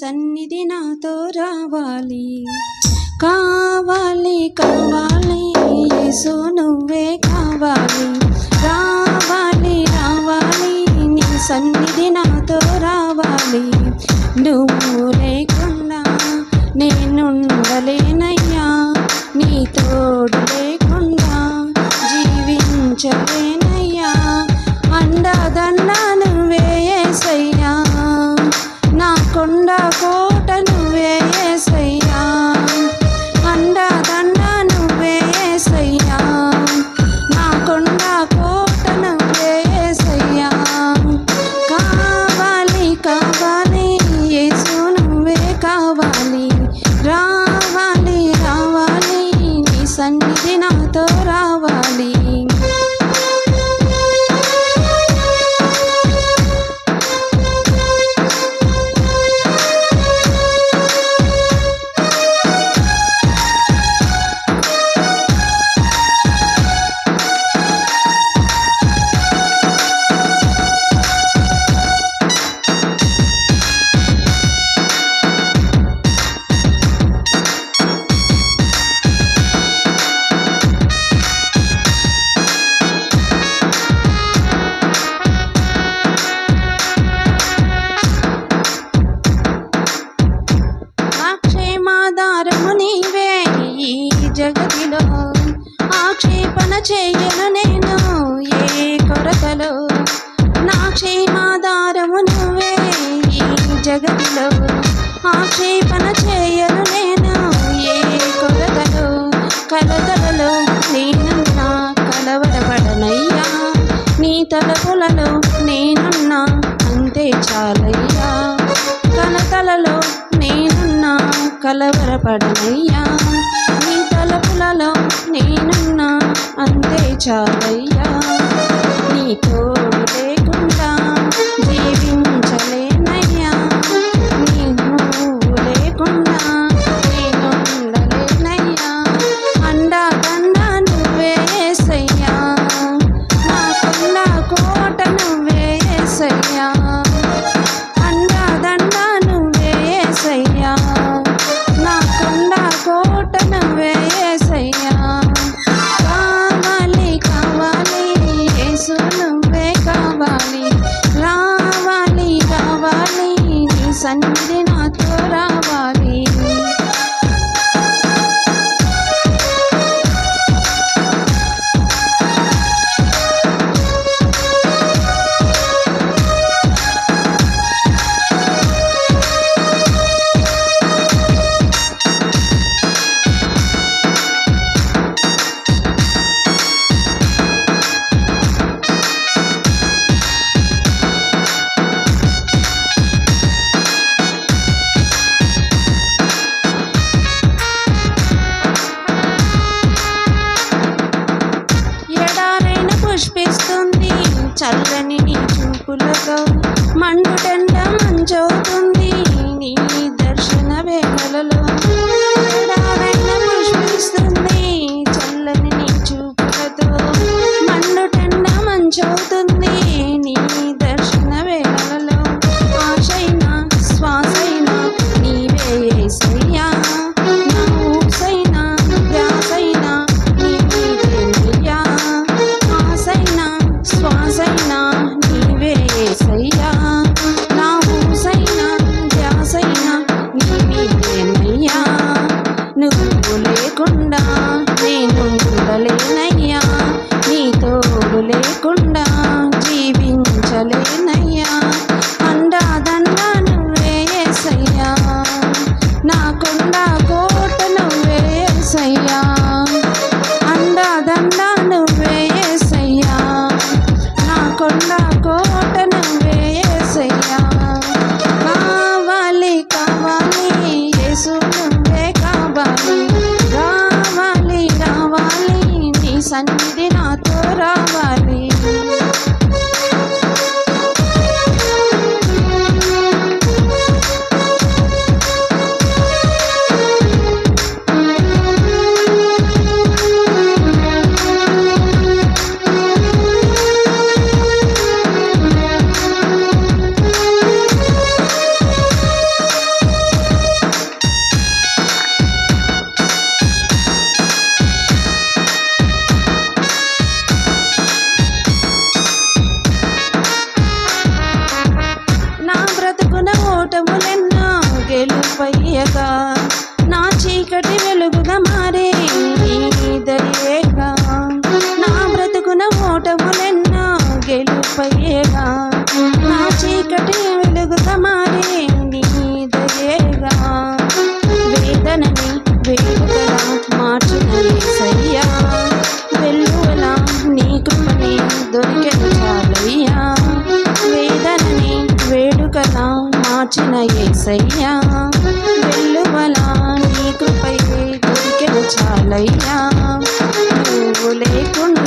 సన్నిధి నాతో రావాలి. కావాలి కావాలి యేసు నువ్వే కావాలి. రావాలి రావాలి నీ సన్నిధి నాతో రావాలి. నువ్వు లేకుండా నేనుండలేనయ్యా. నీ తోడు లేకుండా జీవించలే చేయను నేను ఏ కొరతలో? నా క్షేమాధారము నువ్వే ఈ జగతిలో. ఆక్షేపణ చేయను నేను ఏ కొరతలో? కలతలలో నేనున్నా కలవరపడనయ్యా. నీ తలపులలో నేనున్నా అంతే చాలయ్యా. కలతలలో నేనున్నా కలవరపడనయ్యా. తలపులలో నేనున్నా అంతే చాలయ్యా. నీ తోడు లేకుండా la la లేకుండా జీవించలేనై ఓటములెన్నో గెలుపయ్యగా. నా చీకటి వెలుగుగా మారే నీ నా బ్రతుకున ఓటములెన్నో గెలుపయ్యగా. నా చీకటి వెలుగుగా మారే నీ వేదనని వేడుకలా మార్చిన సయ్యా. వెల్లువలా నీ కృపని దొరికెను మార్చిన ఏసయ్యా వెల్లువలా నీ కృపయే దొరికిన చాలయ్యా. నువ్వు లేకుండా